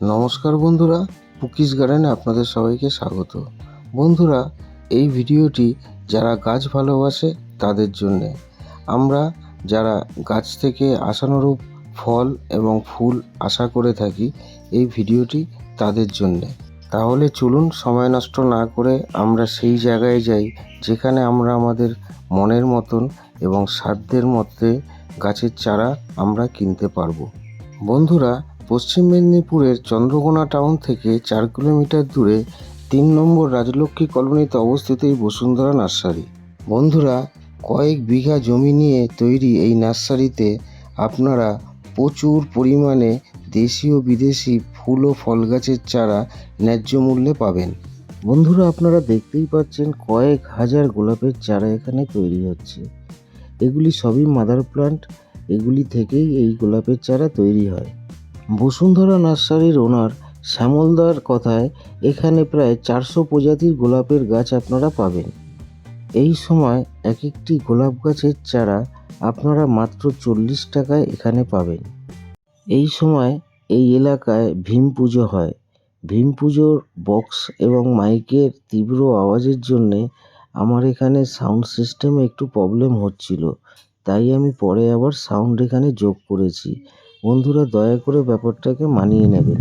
নমস্কার বন্ধুরা পুকিস গার্ডেনে আপনাদের সবাইকে স্বাগত। বন্ধুরা, এই ভিডিওটি যারা গাছ ভালোবাসে, তাদের জন্যে। আমরা যারা গাছ থেকে আশানুরূপ ফল এবং ফুল আশা করে থাকি, এই ভিডিওটি তাদের জন্যে। তাহলে চলুন, সময় নষ্ট না করে আমরা সেই জায়গায় যাই, যেখানে আমরা আমাদের মনের মতন এবং সাধ্যের মধ্যে গাছের চারা আমরা কিনতে পারব। বন্ধুরা পশ্চিম মেদিনীপুরের চন্দ্রকোনা টাউন থেকে চার কিলোমিটার দূরে তিন নম্বর রাজলক্ষ্মী কলোনিতে অবস্থিত এই বসুন্ধরা নার্সারি। বন্ধুরা, কয়েক বিঘা জমি নিয়ে তৈরি এই নার্সারিতে আপনারা প্রচুর পরিমাণে দেশি ও বিদেশি ফুল ও ফল গাছের চারা ন্যায্য মূল্যে পাবেন। বন্ধুরা, আপনারা দেখতেই পাচ্ছেন কয়েক হাজার গোলাপের চারা এখানে তৈরি হচ্ছে। এগুলি সবই মাদার প্লান্ট এগুলি থেকেই এই গোলাপের চারা তৈরি হয়। বসুন্ধরা নার্সারির ওনার শ্যামলদার কথায় এখানে প্রায় চারশো প্রজাতির গোলাপের গাছ আপনারা পাবেন। এই সময় এক একটি গোলাপ গাছের চারা আপনারা মাত্র চল্লিশ টাকায় এখানে পাবেন। এই সময় এই এলাকায় ভীম পুজো হয়। ভীম পুজোর বক্স এবং মাইকের তীব্র আওয়াজের জন্যে আমার এখানে সাউন্ড সিস্টেমে একটু প্রবলেম হচ্ছিল, তাই আমি পরে আবার সাউন্ড এখানে যোগ করেছি। বন্ধুরা দয়া করে ব্যাপারটাকে মানিয়ে নেবে।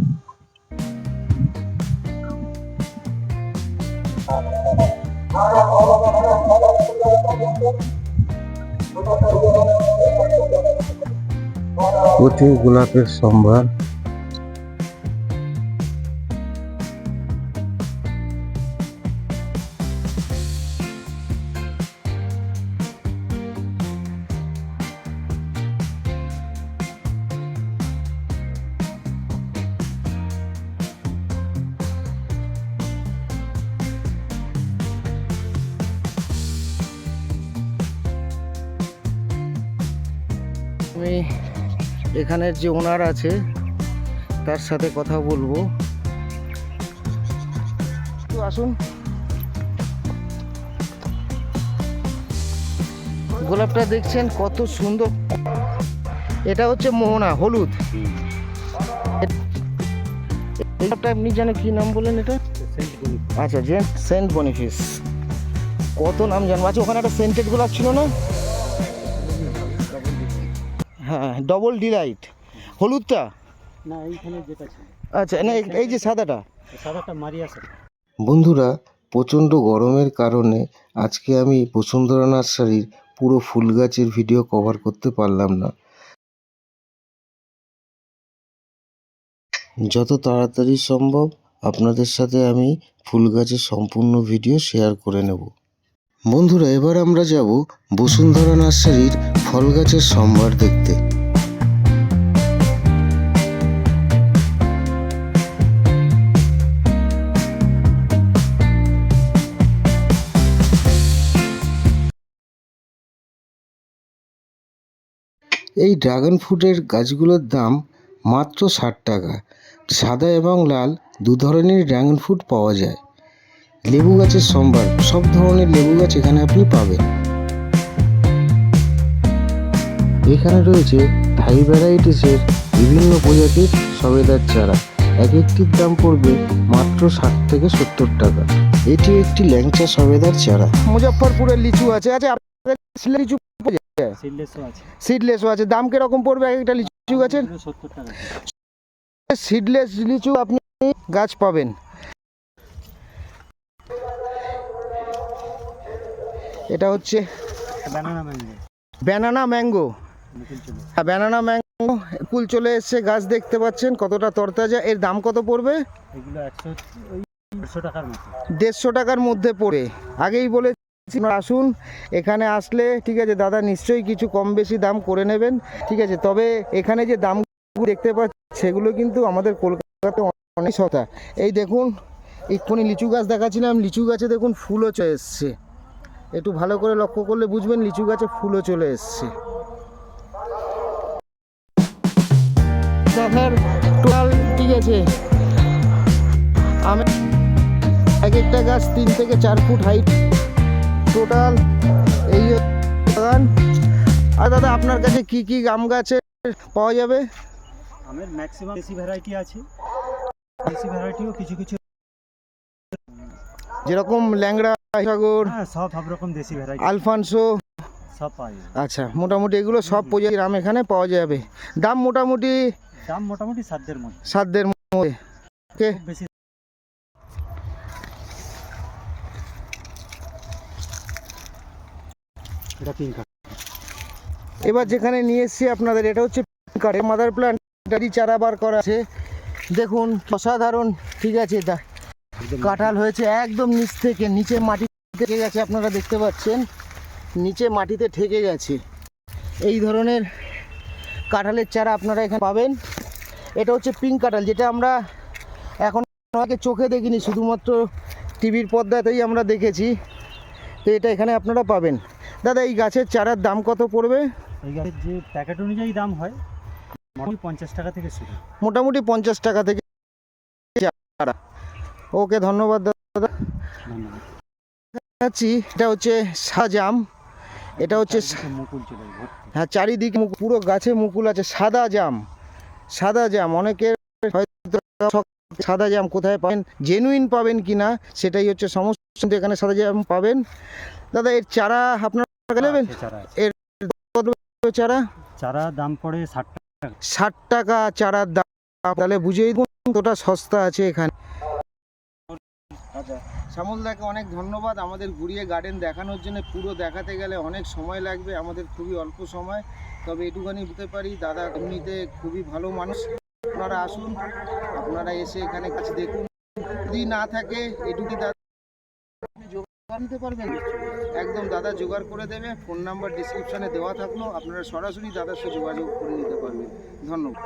প্রতি গোলাপের সম্ভার আমি এখানের যে ওনার আছে, তার সাথে কথা বলব। আসুন। গোলাপটা দেখছেন কত সুন্দর। এটা হচ্ছে মোহনা, হলুদ। আপনি জানেন কি নাম বলেন এটা? আচ্ছা জেন্ট সেন্ট বনিফিস। কত নাম জানব। আচ্ছা ওখানে একটা সেন্টেড গোলাপ ছিল না? হ্যাঁ ডবল ডিলাইট হলুদটা? না এইখানে যেটা ছিল। আচ্ছা না এই- যে সাদাটা। সাদাটা মারি আছে বন্ধুরা প্রচণ্ড গরমের কারণে আজকে আমি বসুন্ধরা নার্সারির পুরো ফুল গাছের ভিডিও কভার করতে পারলাম না। যত তাড়াতাড়ি সম্ভব আপনাদের সাথে আমি ফুল গাছের সম্পূর্ণ ভিডিও শেয়ার করে নেব। বন্ধুরা, এবার আমরা যাব বসুন্ধরা নার্সারির ফল গাছের সম্ভার দেখতে। এই ড্রাগন ফ্রুটের গাছগুলোর দাম মাত্র ষাট টাকা। সাদা এবং লাল দু ধরনের ড্রাগন ফ্রুট পাওয়া যায়। লেবু গাছের সম্ভার সব ধরনের লেবু গাছ এখানে আপনি পাবেন। এখানে রয়েছে থাই ভ্যারাইটিসের বিভিন্ন প্রজাতির সবেদার চারা। এক একটির দাম পড়বে মাত্র ষাট থেকে সত্তর টাকা। এটি একটি ল্যাংচা সবেদার চারা। মুজফ্ফরপুরের লিচু আছে আচ্ছা আপনাদের লিচু সিডলেসও আছে। দাম কীরকম পড়বে এক একটা লিচু গাছের? সিডলেস লিচু আপনি গাছ পাবেন। এটা হচ্ছে ব্যানানা ম্যাঙ্গো ব্যানানা ম্যাঙ্গো হ্যাঁ ব্যানানা ম্যাঙ্গো কুল চলে এসছে গাছ দেখতে পাচ্ছেন কতটা তরতাজা। এর দাম কত পড়বে? দেড়শো টাকার মধ্যে পড়ে। আগেই বলেছি আপনারা আসুন এখানে আসলে ঠিক আছে দাদা নিশ্চয়ই কিছু কম বেশি দাম করে নেবেন ঠিক আছে তবে এখানে যে দাম দেখতে পাচ্ছি সেগুলো কিন্তু আমাদের কলকাতাতে অনেক সস্তা। এই দেখুন এক্ষুনি লিচু গাছ দেখাচ্ছিলাম লিচু গাছে দেখুন ফুলও চলে এসছে। একটু ভালো করে লক্ষ্য করলে বুঝবেন লিচু গাছে ফুলও চলে এসছে। দেখার টোটাল ঠিক আছে আমি এক একটা গাছ তিন থেকে চার ফুট হাইট টোটাল এই বাগান। আর দাদা আপনার কাছে কি কি আম গাছে পাওয়া যাবে? আমের ম্যাক্সিমাম দেশি ভ্যারাইটি আছে। দেশি ভ্যারাইটিও কিছু কিছু যেরকম ল্যাংড়া সাগর হ্যাঁ সব সব রকম দেশি ভ্যারাইটি আলফানসো। সব পাওয়া যায়। আচ্ছা মোটামুটি এগুলো সব প্রজাতির আম এখানে পাওয়া যাবে। দাম মোটামুটি দাম মোটামুটি সাধ্যের মধ্যে। সাধ্যের মধ্যে। ওকে। বেশি এটা পিঙ্ক এবার যেখানে নিয়ে এসেছি আপনাদের এটা হচ্ছে মাদার প্ল্যান্ট এটারই চারা বার করা আছে। দেখুন অসাধারণ। ঠিক আছে দা কাঁঠাল হয়েছে একদম নিচ থেকে নিচে মাটি থেকে গেছে আপনারা দেখতে পাচ্ছেন। নিচে মাটিতে ঠেকে গেছে। এই ধরনের কাঁঠালের চারা আপনারা এখানে পাবেন। এটা হচ্ছে পিঙ্ক কাঁঠাল যেটা আমরা এখন আগে চোখে দেখিনি শুধুমাত্র টিভির পর্দাতেই আমরা দেখেছি। তো এটা এখানে আপনারা পাবেন। দাদা এই গাছের চারার দাম কত পড়বে? এই গাছের যে প্যাকেট অনুযায়ী দাম হয় মোটামুটি পঞ্চাশ টাকা থেকে শুরু। মোটামুটি পঞ্চাশ টাকা থেকে চারা। ওকে ধন্যবাদ দাদা। দেখাচ্ছি এটা হচ্ছে সাজাম এটা হচ্ছে হ্যাঁ চারিদিকে পুরো গাছে মুকুল আছে সাদা জাম। সাদা জাম অনেকের হয়তো সাদা জাম কোথায় পাবেন জেনুইন পাবেন কি না সেটাই হচ্ছে সমস্যা কিন্তু এখানে সাদা জাম পাবেন। দাদা এর চারা আপনারা নেবেন চারা আছে। চারা? চারা দাম পড়ে ষাট টাকা। ষাট টাকা চারার দাম। তাহলে বুঝেই কতটা সস্তা আছে এখানে। আচ্ছা শ্যামলদাকে অনেক ধন্যবাদ আমাদের ঘুরিয়ে গার্ডেন দেখানোর জন্য। পুরো দেখাতে গেলে অনেক সময় লাগবে, আমাদের খুবই অল্প সময়। তবে এটুখানি বলতে পারি, দাদা এমনিতে খুবই ভালো মানুষ। আপনারা আসুন, আপনারা এসে এখানে কাছে দেখুন। যদি না থাকে, এটুকি দাদা জোগাড় নিতে পারবেন? একদম, দাদা জোগাড় করে দেবে। ফোন নাম্বার ডিসক্রিপশনে দেওয়া থাকল। আপনারা সরাসরি দাদার সাথে যোগাযোগ করে নিতে পারবেন। ধন্যবাদ।